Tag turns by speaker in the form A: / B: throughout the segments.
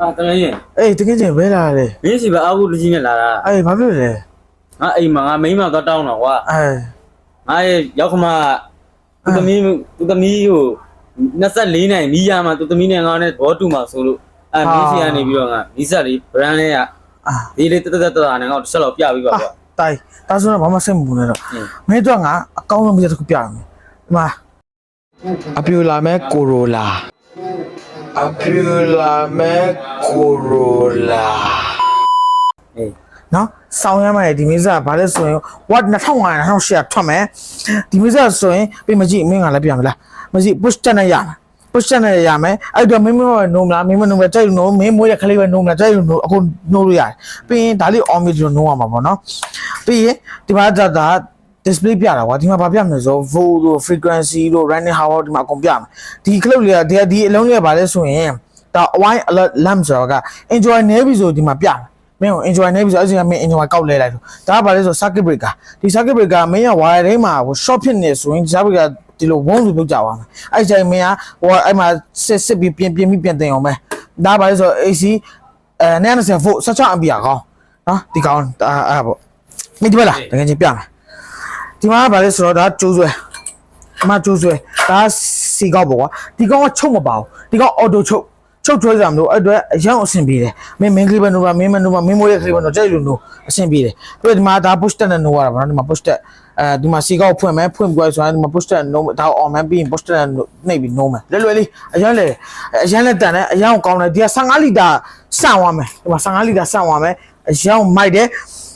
A: အာတကယ်ရင်
B: အေးတကယ်ချင်းဘဲလာလေ
A: မင်းစီပဲအာဟုလူကြီးနဲ့လာတာ
B: အေးဘာဖြစ်လဲ
A: ငါအိမ်မှာငါမိန်းမတော့တောင်းတော့ကွာ
B: အေး
A: ငါရဲ့ရောက်ခမသူသမီးသူသမီးကို24နိုင်မီးရမှာသူသမီးနဲ့ငါနဲ့ဘောတူမှာဆိုလို့အဲမင်းစီကနေပြီးတော့ငါမီးဆက်လေး brand လေးက
B: အာ
A: ဒီလေးတက်တက်တက်တာနဲ့ငါတစ်ချက်လောက်ပြပြီးပါကွာ
B: တိုင်ဒါဆိုတော့ဘာမှစိတ်မပူနဲ့တော့
A: ဟင်း
B: မင်းတို့ကငါအကောင်းဆုံးပြတစ်ခုပြရမယ်ဒီမှာအပြူလာမဲ့ကိုရိုလာ အပြူလာမဲ့ကိုရိုလာ
A: အေး
B: နော်ဆောင်းရမ်းမယ်ဒီမိစားကဘာလဲဆိုရင် what 2500 2800ထွက်မယ်ဒီမိစားဆိုရင်ပြင်မကြည့်မင်းကလည်းပြမလားမကြည့် push တက်နဲ့ရမယ် push တက်နဲ့ရမယ်အဲ့တော့မင်းမနိုးမလားမင်းမနိုးမလားကြိုက်လို့နိုးမင်းမွေးတဲ့ခလေးပဲနိုးမလားကြိုက်လို့နိုးအခုနိုးလို့ရတယ်ပြီးရင်ဒါလေး on me လို့နိုးရမှာပေါ့နော်ပြီးရင်ဒီမှာဒါဒါ display ပြတာကွာဒီမှာဘာပြမလဲဆို volt တို့ frequency တို့ running hour ဒီမှာအကုန်ပြမယ်ဒီ clip လေးကဒီဒီအလုံးလေးကဘာလဲဆိုရင်ဒါ wine alert lamp ဆိုတာက enjoy နေပြီဆိုဒီမှာပြမယ်မင်းကို enjoy နေပြီဆိုအဲ့ဒီကမင်း enjoy ကောက်လဲလိုက်တော့ဒါကဘာလဲဆို circuit breaker ဒီ circuit breaker မင်းက wire ထဲမှာဟို short ဖြစ်နေဆိုရင် circuit breaker ဒီလိုဝုန်းလို့ပြုတ်ကြသွားမယ်အဲ့ဒီချိန်မင်းကဟိုအဲ့မှာစစ်စစ်ပြီးပြင်ပြင်ပြီးပြင်တင်အောင်ပဲဒါကဘာလဲဆို AC အဲ90 volt 16 ampere ကောင်းနော်ဒီကောင်းအဲ့အဲ့ပေါ့မင်းဒီမလားတကယ်ချင်းပြမယ် ဒီမှာကဗာလဲဆိုတော့ဒါကျိုးဆွဲဒီမှာကျိုးဆွဲဒါစီကောက်ပေါ့ကွာဒီကောင်ကချုပ်မပါဘူးဒီကောင်အော်တိုချုပ်ချုပ်ထွဲကြမလို့အဲ့အတွက်အရင်အဆင်ပြေတယ်မင်းမင်းကလေးပဲနိုးပါမင်းမနိုးပါမင်းမိုးရဲ့ကလေးပဲနိုးကြိုက်လို့နိုးအဆင်ပြေတယ်ပြီးတော့ဒီမှာဒါ push တက်နဲ့နိုးရတာဗောနော်ဒီမှာ push တက်အဲဒီမှာစီကောက်ဖွင့်မယ်ဖွင့်ပြီးဆိုရင်ဒီမှာ push တက်နိုးဒါအောင်မှပြီးရင် push တက်နဲ့နှိပ်ပြီးနိုးမယ်လွယ်လွယ်လေးအရင်လေအရင်လက်တန်တယ်အရင်ကောင်းတယ်ဒီက15လီတာစန့်သွားမယ်ဒီမှာ15လီတာစန့်သွားမယ်အရင်မိုက်တယ်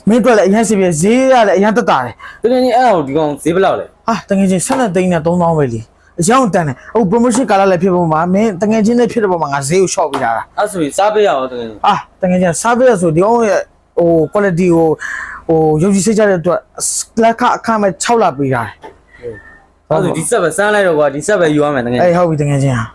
B: မင်းတို့လည်းအရင်စီပြေဈေးရလည်းအရင်တက်တာတယ်
A: တကယ်ကြီးအဲ့ဟိုဒီကောင်ဈေးဘယ်လောက်လဲ
B: ဟာတငယ်ချင်းဆက်လက်သိန်းနဲ့3000ပဲလီအရောင်းတန်တယ်ဟို promotion ကာလလည်းဖြစ်ပေါ်မှာမင်းတငယ်ချင်းနဲ့ဖြစ်တဲ့ပုံမှာငါဈေးကို short ပေးတာလား
A: အဲ့ဆိုရင်စားပေးရအောင်တကယ်ကြီး
B: ဟာတငယ်ချင်း service ဆိုဒီအောင်ရဲ့ဟို quality ကိုဟိုရုပ်ကြီးစိတ်ချတဲ့အတွက်လက်ခအခမဲ့6လပေးတာတယ်
A: အဲ့ဆိုဒီဆက်ပဲစမ်းလိုက်တော့ကွာဒီဆက်ပဲယူရမယ်တကယ်
B: အေးဟုတ်ပြီတငယ်ချင်းဟာ